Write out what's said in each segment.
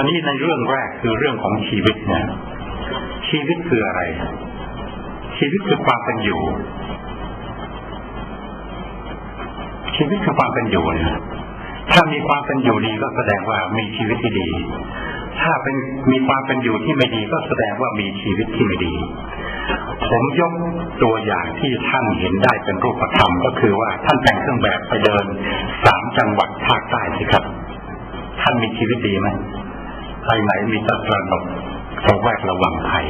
อันนี้ในเรื่องแรกคือเรื่องของชีวิตเนี่ยชีวิตคืออะไร ชีวิตคือความเป็นอยู่ ชีวิตคือความเป็นอยู่เนี่ยถ้ามีความเป็นอยู่ดีก็แสดงว่ามีชีวิตที่ดี ถ้าเป็นมีความเป็นอยู่ที่ไม่ดีก็แสดงว่ามีชีวิตที่ไม่ดี ผมยกตัวอย่างที่ท่านเห็นได้เป็นรูปธรรมก็คือว่าท่านแต่งเครื่องแบบไปเดินสามจังหวัดภาคใต้สิครับ ท่านมีชีวิตดีไหม ไปไหนมีตะตระหนกระแวดระวังภัย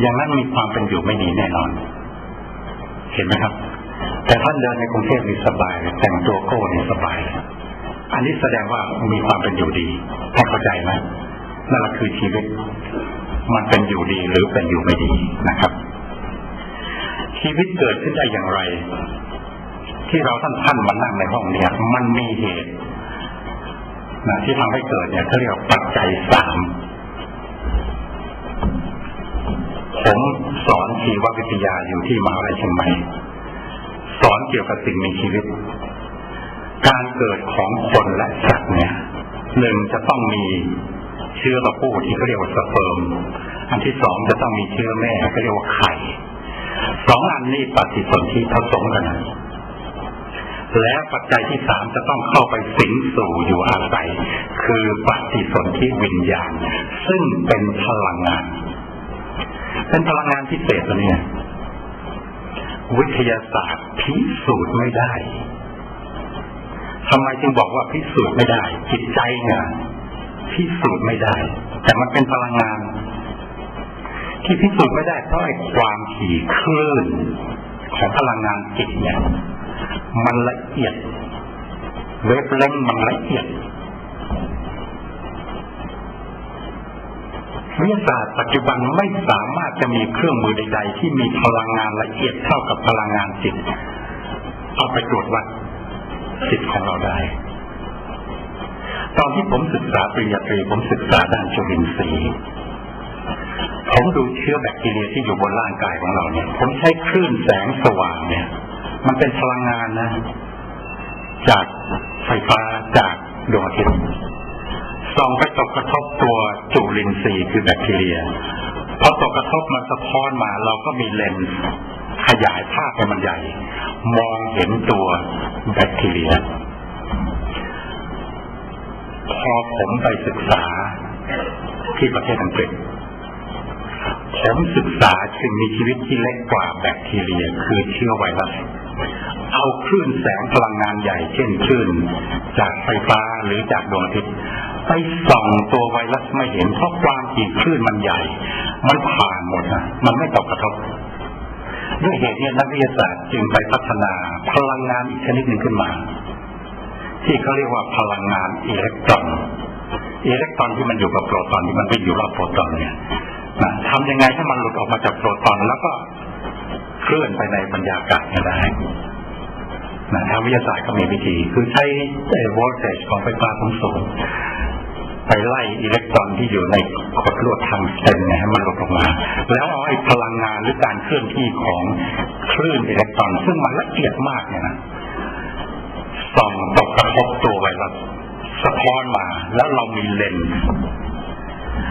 อย่างนั้นมีความเป็นอยู่ไม่ดีแน่นอน เห็นไหมครับ แต่ท่านเดินในกรุงเทพมีสบาย แต่งตัวโก้นี่สบาย อันนี้แสดงว่ามีความเป็นอยู่ดีท่านเข้าใจไหมนั่นแหละคือชีวิต มันเป็นอยู่ดีหรือเป็นอยู่ไม่ดีนะครับ ชีวิตเกิดขึ้นได้อย่างไร ที่เราท่านท่านมานั่งในห้องเนี่ย มันมีเหตุ นะที่ทำให้เกิดเนี่ยเขาเรียกปัจจัยสามผมสอนชีววิทยาอยู่ที่มหาวิทยาลัยเชียงใหม่สอนเกี่ยวกับสิ่งมีชีวิต การเกิดของคนและสัตว์เนี่ยหนึ่งจะต้องมีเชื้อตัวผู้ที่เขาเรียกว่าสเปิร์มอันที่สองจะต้องมีเชื้อแม่เขาเรียกว่าไข่สองอันนี้ปฏิสนธิผสมกันนะ และปัจจัยที่สามจะต้องเข้าไปสิงสู่อยู่อาศัย คือปฏิสนธิวิญญาณ ซึ่งเป็นพลังงาน เป็นพลังงานพิเศษตัวนี้วิทยาศาสตร์พิสูจน์ไม่ได้ทำไมจึงบอกว่าพิสูจน์ไม่ได้ จิตใจเนี่ยพิสูจน์ไม่ได้ แต่มันเป็นพลังงาน ที่พิสูจน์ไม่ได้เพราะไอ้ความถี่คลื่นของพลังงานจิตเนี่ย มันละเอียดเวฟเลนมันละเอียดวิทยาศาสตร์ปัจจุบันไม่สามารถจะมีเครื่องมือใดๆที่มีพลังงานละเอียดเท่ากับพลังงานจิตเอาไปตรวจวัดจิตของเราได้ ตอนที่ผมศึกษาปริญญาตรีผมศึกษาด้านจุลินทรีย์ผมดูเชื้อแบคทีเรียที่อยู่บนร่างกายของเราเนี่ย ผมใช้คลื่นแสงสว่างเนี่ย มันเป็นพลังงานนะ จากไฟฟ้าจากดวงอาทิตย์ส่องไปตกกระทบตัวจุลินทรีย์คือแบคทีเรียพอตกกระทบมันสะท้อนมาเราก็มีเลนส์ขยายภาพให้มันใหญ่ มองเห็นตัวแบคทีเรีย พอผมไปศึกษาที่ประเทศอังกฤษผมศึกษาถึงมีชีวิตที่เล็กกว่าแบคทีเรีย คือเชื้อไวรัส เอาคลื่นแสงพลังงานใหญ่เช่นคลื่นจากไฟฟ้าหรือจากดวงอาทิตย์ไปส่องตัวไวรัสไม่เห็นเพราะความถี่คลื่นมันใหญ่ มันผ่านหมดนะมันไม่ตกกระทบด้วยเหตุนี้นักวิทยาศาสตร์จึงไปพัฒนาพลังงานอีกชนิดหนึ่งขึ้นมา ที่เขาเรียกว่าพลังงานอิเล็กตรอนอิเล็กตรอนที่มันอยู่กับโปรตอนที่มันไปอยู่รอบโปรตอนเนี่ยนะทำยังไงให้มันหลุดออกมาจากโปรตอนแล้วก็เคลื่อนไปในบรรยากาศได้ นะทางวิทยาศาสตร์ก็มีวิธี คือใช้โวลเทจของไฟฟ้าสูงไปไล่อิเล็กตรอนที่อยู่ในขดลวดทางเซนนี่ยให้มันหลุดออกมา แล้วเอาไอ้พลังงานหรือการเคลื่อนที่ของคลื่นอิเล็กตรอน ซึ่งมันละเอียดมากเนี่ยนะส่องตกกระทบตัวไวรัสสะท้อนมา แล้วเรามีเลนส์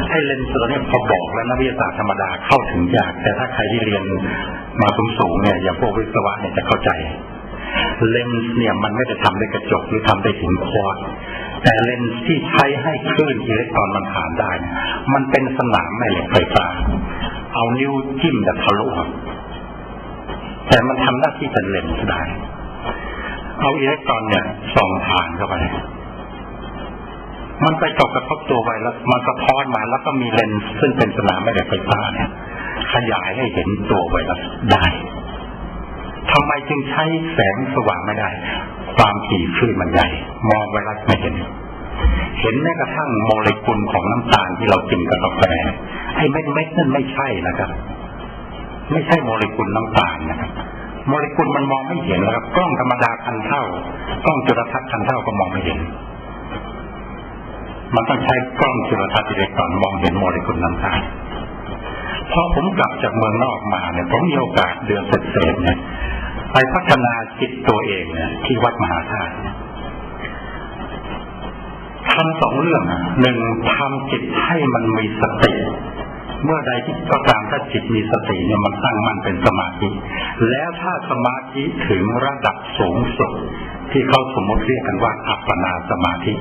ไอ้เลนส์ตัวนี้พอบอกแล้วนักวิทยาศาสตร์ธรรมดาเข้าถึงยาก แต่ถ้าใครที่เรียนมาสูงๆเนี่ยอย่างพวกวิศวะเนี่ยจะเข้าใจ เลนส์เนี่ยมันไม่ได้ทำด้วยกระจกหรือทำด้วยหินควอตแต่เลนส์ที่ใช้ให้คลื่นอิเล็กตรอนมันผ่านได้ มันเป็นสนามแม่เหล็กไฟฟ้าเอานิ้วจิ้มจะทะลุแต่มันทำหน้าที่เป็นเลนส์ได้เอาอิเล็กตรอนเนี่ยส่องผ่านเข้าไป มันไปตกกระทบตัวไวรัสมันสะท้อนมาแล้วก็มีเลนส์ซึ่งเป็นสนามแม่เหล็กไฟฟ้าเนี่ย ขยายให้เห็นตัวไวรัสได้ ทำไมจึงใช้แสงสว่างไม่ได้ ความถี่คลื่นมันใหญ่ มองไวรัสไม่เห็น เห็นแม้กระทั่งโมเลกุลของน้ำตาลที่เรากินกับกาแฟไอ้เม็ดเม็ดนั่นไม่ใช่นะครับ ไม่ใช่โมเลกุลน้ำตาลนะครับโมเลกุลมันมองไม่เห็นนะครับกล้องธรรมดาพันเท่ากล้องจุลทรรศน์พันเท่าก็มองไม่เห็น มันต้องใช้กล้องจุลทรรศน์อิเล็กตรอนมองเห็นโมเลกุลน้ำตาลพอผมกลับจากเมืองนอกมาเนี่ยผมมีโอกาสเดือนเศษเนี่ย ไปพัฒนาจิตตัวเองเนี่ยที่วัดมหาธาตุทำสองเรื่องหนึ่งทำจิตให้มันมีสติ เมื่อใดที่ก็ตามถ้าจิตมีสติเนี่ยมันตั้งมั่นเป็นสมาธิ แล้วถ้าสมาธิถึงระดับสูงสุดที่เขาสมมติเรียกกันว่าอัปปนาสมาธิ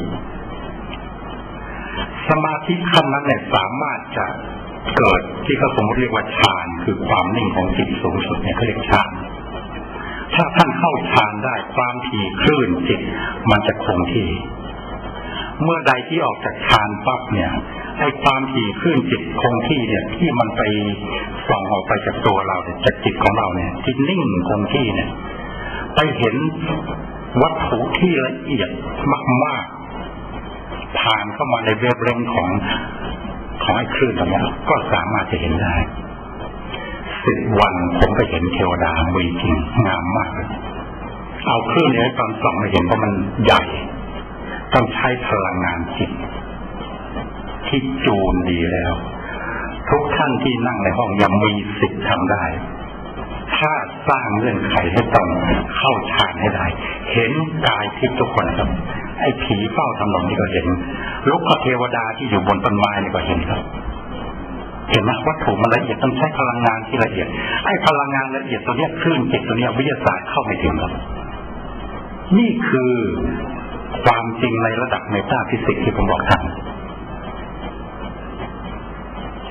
สมาธิขั้นนั้นเนี่ยสามารถจะเกิดที่เขาสมมติเรียกว่าฌานคือความนิ่งของจิตสูงสุดเนี่ยเขาเรียกฌาน ถ้าท่านเข้าฌานได้ความถี่คลื่นจิตมันจะคงที่ เมื่อใดที่ออกจากฌานปั๊บเนี่ยไอ้ความถี่คลื่นจิตคงที่เนี่ย ที่มันไปส่องออกไปจากตัวเราเนี่ยจากจิตของเราเนี่ยที่นิ่งคงที่เนี่ย ไปเห็นวัตถุที่ละเอียดมากๆผ่านเข้ามาในเวฟเลนของของไอ้คลื่นตรงนี้ก็สามารถจะเห็นได้ สิบวันผมไปเห็นเทวดามีจริงงามมากเลยเคลื่นนี้ตอนส่องมาเห็นว่ามันใหญ่ ต้องใช้พลังงานจิตที่จูนดีแล้ว ทุกท่านที่นั่งในห้องยังมีสิทธิ์ทำได้ ถ้าสร้างเงื่อนไขให้ตรงเข้าฌานให้ได้ เห็นกายทิพย์ทุกคนครับ ไอ้ผีเฝ้าถนนนี่ก็เห็นลูกเทวดาที่อยู่บนต้นไม้นี่ก็เห็นครับ เห็นไหมวัตถุมันละเอียดต้องใช้พลังงานที่ละเอียดไอ้พลังงานละเอียดตัวเนี้ยคลื่นจิตตัวเนี้ยวิทยาศาสตร์เข้าไม่ถึงครับนี่คือความจริงในระดับเมตาฟิสิกส์ที่ผมบอกท่าน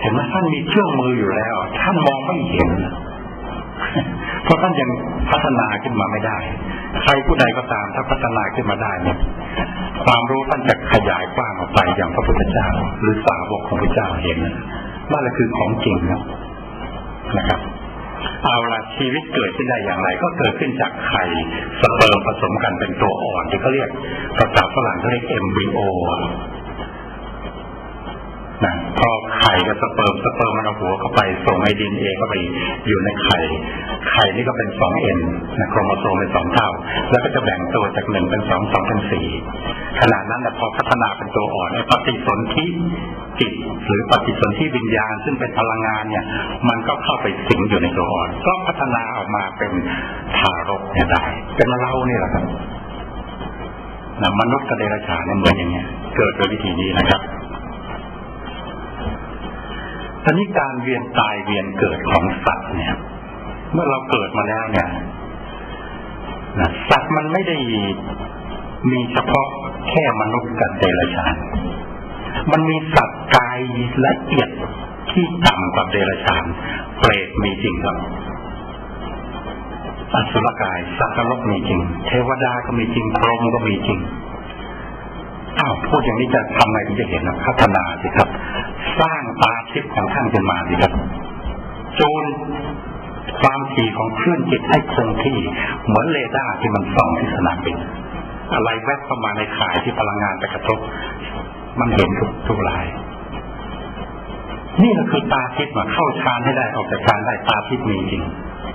เห็นไหมท่านมีเครื่องมืออยู่แล้ว ท่านมองไม่เห็น เพราะท่านยังพัฒนาขึ้นมาไม่ได้ ใครผู้ใดก็ตามถ้าพัฒนาขึ้นมาได้เนี่ยความรู้ท่านจะขยายกว้างออกไปอย่างพระพุทธเจ้า หรือสาวกของพระเจ้าเห็น นั่นแหละคือของจริงนะนะครับ เอาละชีวิตเกิดขึ้นได้อย่างไร ก็เกิดขึ้นจากไข่สเปิร์มผสมกันเป็นตัวอ่อนที่เขาเรียกภาษาฝรั่งเขาเรียกเอมบริโอนะพอ ข่กับสเปิร์มสเปิร์มมันเอาหัวเข้าไปส่งไอดีนเอเข้าไปอยู่ในไข่ ไข่นี่ก็เป็นสองเอ็นนะโครโมโซมเป็นสองเท่า แล้วก็จะแบ่งตัวจากหนึ่งเป็นสองสองเป็นสี่ขนาดนั้นพอพัฒนาเป็นตัวอ่อนปฏิสนธิจิตหรือปฏิสนธิวิญญาณ ซึ่งเป็นพลังงานเนี่ย มันก็เข้าไปสิงอยู่ในตัวอ่อน ก็พัฒนาออกมาเป็นทารกเนี่ยได้เป็นเราเนี่ยแหละครับนะมนุษย์กับเดรัจฉานเนี่ยเหมือนอย่างเงี้ย เกิดโดยวิธีนี้นะครับ ตอนนี้การเวียนตายเวียนเกิดของสัตว์เนี่ย เมื่อเราเกิดมาแล้วเนี่ยนะสัตว์มันไม่ได้มีเฉพาะแค่มนุษย์กับเดรัจฉาน มันมีสัตว์กายละเอียดที่ต่ำกว่าเดรัจฉาน เปรตมีจริงครับอสุรกายสัตว์นรกมีจริง เทวดาก็มีจริงพรหมก็มีจริงอ้าวพูดอย่างนี้จะทำไงถึงจะเห็นนะพัฒนาสิครับ สร้างตาทิพย์ของท่านขึ้นมาสิครับจูนความถี่ของคลื่นจิตให้คงที่เหมือนเรดาร์ที่มันส่องที่สนามบินอะไรแวบเข้ามาในข่ายที่พลังงานไปกระทบ มันเห็นทุกทุกราย นี่ก็คือตาทิพย์มาเข้าฌานให้ได้ออกจากฌานได้ตาทิพย์มีจริง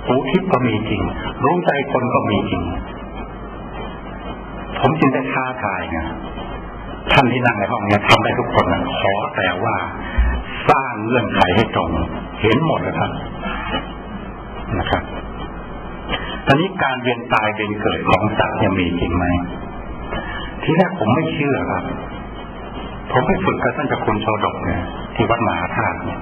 หูทิพย์ก็มีจริง รู้ใจคนก็มีจริง ผมจึงได้ท้าทายไง ท่านที่นั่งในห้องเนี้ทำได้ทุกคนนะขอแต่ว่าสร้างเงื่อนไขให้ตรง เห็นหมดนะครับนะครับตอนนี้การเวียนตายเวียนเกิดของสัตว์ยังมีจริงไหมทีแรกผมไม่เชื่อครับ ผมไปฝึกกับท่านเจ้าคุณโชดกเนี่ยที่วัดมหาธาตุเนี่ย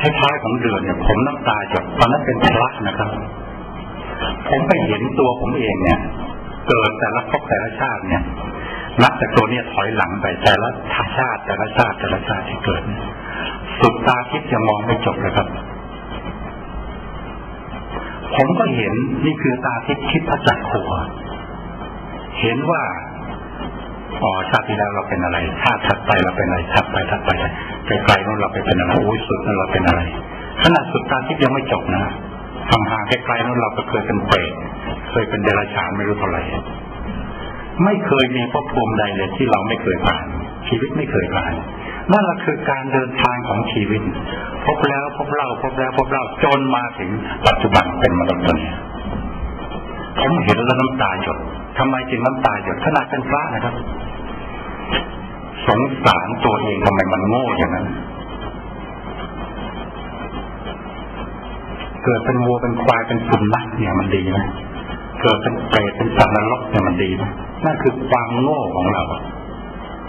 ให้ท้ายของเดือนเนี่ย ผมน้ำตาจดตอนนั้นเป็นพระนะครับ ผมไปเห็นตัวผมเองเนี่ย เกิดแต่ละภพแต่ละชาติเนี่ย นับแต่ตัวเนี้ยถอยหลังไปแต่ละชาติแต่ละชาติแต่ละชาติที่เกิด สุดตาทิพย์ยังมองไม่จบเลยครับ ผมก็เห็นนี่คือตาทิพย์คิดพระจักรขัวเห็นว่าอ๋อชาติที่แล้วเราเป็นอะไร ชาติถัดไปเราเป็นอะไรถัดไปถัดไปไกลๆนู้นเราไปเป็นอะไรโอ้ยสุดนั้นเราเป็นอะไรขนาดสุดตาทิพย์ยังไม่จบนะห่างๆไกลๆนู้นเราก็เคยเป็นเปรตเคยเป็นเดรัจฉานไม่รู้เท่าไหร่ ไม่เคยมีภพภูมิใดเลยที่เราไม่เคยผ่าน ชีวิตไม่เคยผ่าน นั่นแหละคือการเดินทางของชีวิต พบแล้วพบเล่าพบแล้วพบเล่าจนมาถึงปัจจุบันเป็นมนุษย์ตัวนี้ผมเห็นแล้วน้ำตาหยดทำไมจึงน้ำตาหยดขนาดเป็นพระนะครับ สงสารตัวเองทำไมมันโง่อย่างนั้น เกิดเป็นวัวเป็นควายเป็นสุนัขเนี่ยมันดีไหม เกิดเป็นเปรตเป็นสัตว์นรกเนี่ยมันดีไหมนั่นคือความโง่ของเราอะ